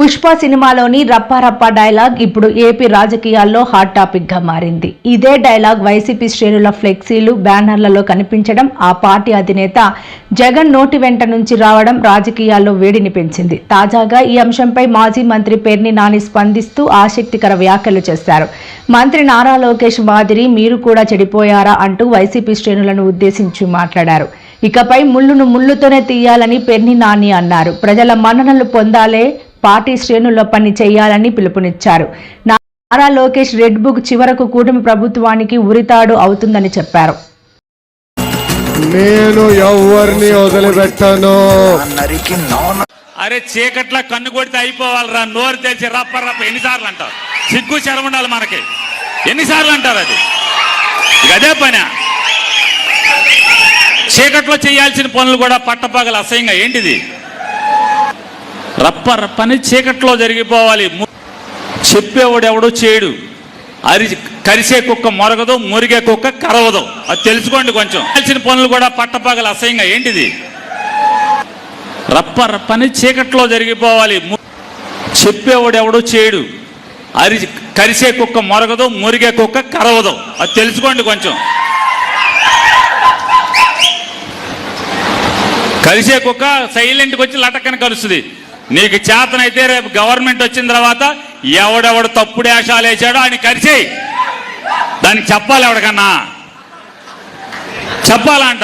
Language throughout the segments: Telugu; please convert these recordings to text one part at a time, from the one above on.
పుష్ప సినిమాలోని రప్పారప్ప డైలాగ్ ఇప్పుడు ఏపీ రాజకీయాల్లో హాట్ టాపిక్గా మారింది. ఇదే డైలాగ్ వైసీపీ శ్రేణుల ఫ్లెక్సీలు బ్యానర్లలో కనిపించడం ఆ పార్టీ అధినేత జగన్ నోటి వెంట నుంచి రావడం రాజకీయాల్లో వేడిని పెంచింది. తాజాగా ఈ అంశంపై మాజీ మంత్రి పేర్ని నాని స్పందిస్తూ ఆసక్తికర వ్యాఖ్యలు చేశారు. మంత్రి నారా లోకేష్ మాదిరి మీరు కూడా చెడిపోయారా అంటూ వైసీపీ శ్రేణులను ఉద్దేశించి మాట్లాడారు. ఇకపై ముళ్ళును ముళ్ళుతోనే తీయాలని పెర్ని నాని అన్నారు. ప్రజల మన్ననలు పొందాలే పార్టీ శ్రేణుల్లో పని చేయాలని పిలుపునిచ్చారు. నారా లోకేష్ రెడ్ బుక్ చివరకు కూటమి ప్రభుత్వానికి ఉరితాడు అవుతుందని చెప్పారు. నేను ఎవరిని వదిలిపెట్టాను? నరికి నోన అరే చీకట్ల కన్ను కొడితే అయిపోవాలిరా. నోరు తెరిచి రప్ప రప్ప ఎన్నిసార్లు అంటారు సిగ్గు శరం ఉండాలి మనకి. ఎన్నిసార్లు అంటారు అది? అదే పని. చీకట్లో చేయాల్సిన పనులు కూడా పట్టపగల అసహ్యంగా. ఏంటిది? రప్ప రప్పని చీకట్లో జరిగిపోవాలి. చెప్పేవాడు ఎవడో చేయడు. అరి కరిసే కుక్క మొరగదు మురిగే కుక్క కరవదు. అది తెలుసుకోండి కొంచెం. కలిసిన పనులు కూడా పట్టపగల అసహ్యంగా. ఏంటిది? రప్ప రప్పని చీకట్లో జరిగిపోవాలి. చెప్పేవాడు ఎవడో చేయడు. అరి కరిసే కుక్క మొరగదు మురిగే కుక్క కరవదు. అది తెలుసుకోండి కొంచెం. కలిసే కుక్క సైలెంట్కి వచ్చి లటక్కన కలుస్తుంది. నీకు చేతనైతే రేపు గవర్నమెంట్ వచ్చిన తర్వాత ఎవడెవడు తప్పుడు వేషాలు వేసాడో ఆయన కరిచేయి దానికి చెప్పాలి ఎవడికన్నా. చెప్పాలంట.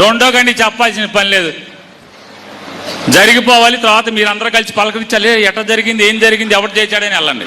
రెండో కండి చెప్పాల్సిన పని లేదు. జరిగిపోవాలి తర్వాత మీరందరూ కలిసి పలకరించాలి ఎట్లా జరిగింది ఏం జరిగింది ఎవరు చేశాడని వెళ్ళండి.